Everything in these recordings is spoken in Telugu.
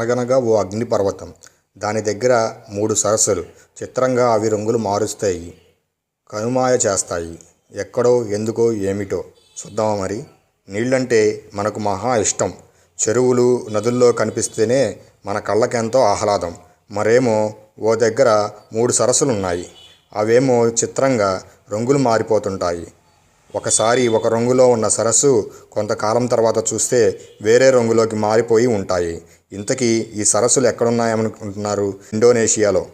అనగనగా ఓ అగ్నిపర్వతం. దాని దగ్గర మూడు సరస్సులు. చిత్రంగా అవి రంగులు మారుస్తాయి. కనుమాయ చేస్తాయి. ఎక్కడో ఎందుకో ఏమిటో. చూద్దామా మరి? నీళ్ళంటే మనకు మహా ఇష్టం. చెరువులు నదుల్లో కనిపిస్తేనే మన కళ్ళకెంతో ఆహ్లాదం. మరేమో ఓ దగ్గర మూడు సరస్సులు ఉన్నాయి అవేమో చిత్రంగా రంగులు మారిపోతుంటాయి. ఒకసారి ఒక రంగులో ఉన్న సరస్సు కొంతకాలం తర్వాత చూస్తే వేరే రంగులోకి మారిపోయి ఉంటాయి. ఇంతకీ ఈ సరస్సులు ఎక్కడున్నాయనుకుంటున్నారు? ఇండోనేషియాలో.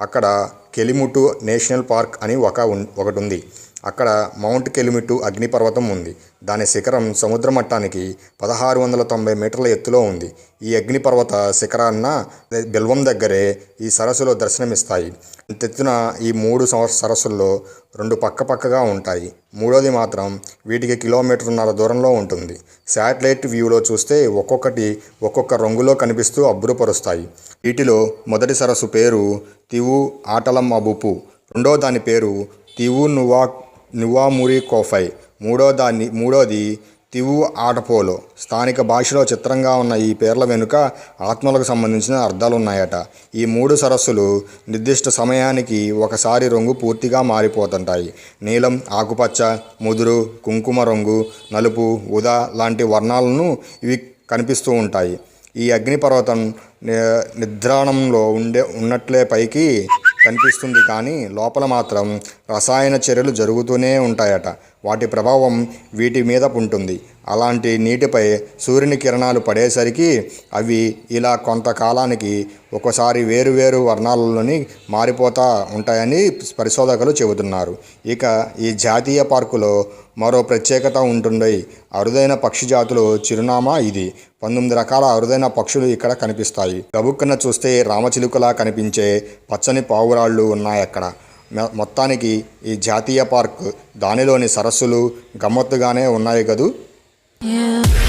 అక్కడ కెలిముటు నేషనల్ పార్క్ అని ఒక ఒకటి ఉంది. అక్కడ మౌంట్ కెలిమిటు అగ్నిపర్వతం ఉంది. దాని శిఖరం సముద్ర మట్టానికి పదహారు వందల తొంభై మీటర్ల ఎత్తులో ఉంది. ఈ అగ్నిపర్వత శిఖరాన్న బెల్వం దగ్గరే ఈ సరస్సులో దర్శనమిస్తాయి. అంతెత్తున ఈ మూడు సరస్సుల్లో రెండు పక్క పక్కగా ఉంటాయి. మూడోది మాత్రం వీటికి కిలోమీటర్న్నర దూరంలో ఉంటుంది. శాటిలైట్ వ్యూలో చూస్తే ఒక్కొక్కటి ఒక్కొక్క రంగులో కనిపిస్తూ అబ్బురపరుస్తాయి. వీటిలో మొదటి సరస్సు పేరు తివు ఆటలం అబుపు రెండో దాని పేరు తివు నువా నువామురి కోఫై. మూడో దాన్ని మూడోది తివు ఆటపోలో. స్థానిక భాషలో చిత్రంగా ఉన్న ఈ పేర్ల వెనుక ఆత్మలకు సంబంధించిన అర్థాలు ఉన్నాయట ఈ మూడు సరస్సులు నిర్దిష్ట సమయానికి ఒకసారి రంగు పూర్తిగా మారిపోతుంటాయి. నీలం ఆకుపచ్చ ముదురు కుంకుమ రంగు నలుపు ఉదా లాంటి వర్ణాలను ఇవి కనిపిస్తూ ఉంటాయి. ఈ అగ్నిపర్వతం ని- నిద్రాణంలో ఉండే ఉన్నట్లే పైకి కనిపిస్తుంది కానీ లోపల మాత్రం రసాయన చర్యలు జరుగుతూనే ఉంటాయట. వాటి ప్రభావం వీటి మీద ఉంటుంది అలాంటి నీటిపై సూర్యుని కిరణాలు పడేసరికి అవి ఇలా కొంతకాలానికి ఒకసారి వేరు వేరు వర్ణాలలోని మారిపోతూ ఉంటాయని పరిశోధకులు చెబుతున్నారు. ఇక ఈ జాతీయ పార్కులో మరో ప్రత్యేకత ఉంటుంది అరుదైన పక్షి జాతులు చిరునామా ఇది. పంతొమ్మిది రకాల అరుదైన పక్షులు ఇక్కడ కనిపిస్తాయి. గబుక్కన చూస్తే రామచిలుకలా కనిపించే పచ్చని పావురాళ్ళు ఉన్నాయి అక్కడ మొత్తానికి ఈ జాతీయ పార్క్ దానిలోని సరస్సులు గమ్మత్తుగానే ఉన్నాయి కదూ? Yeah.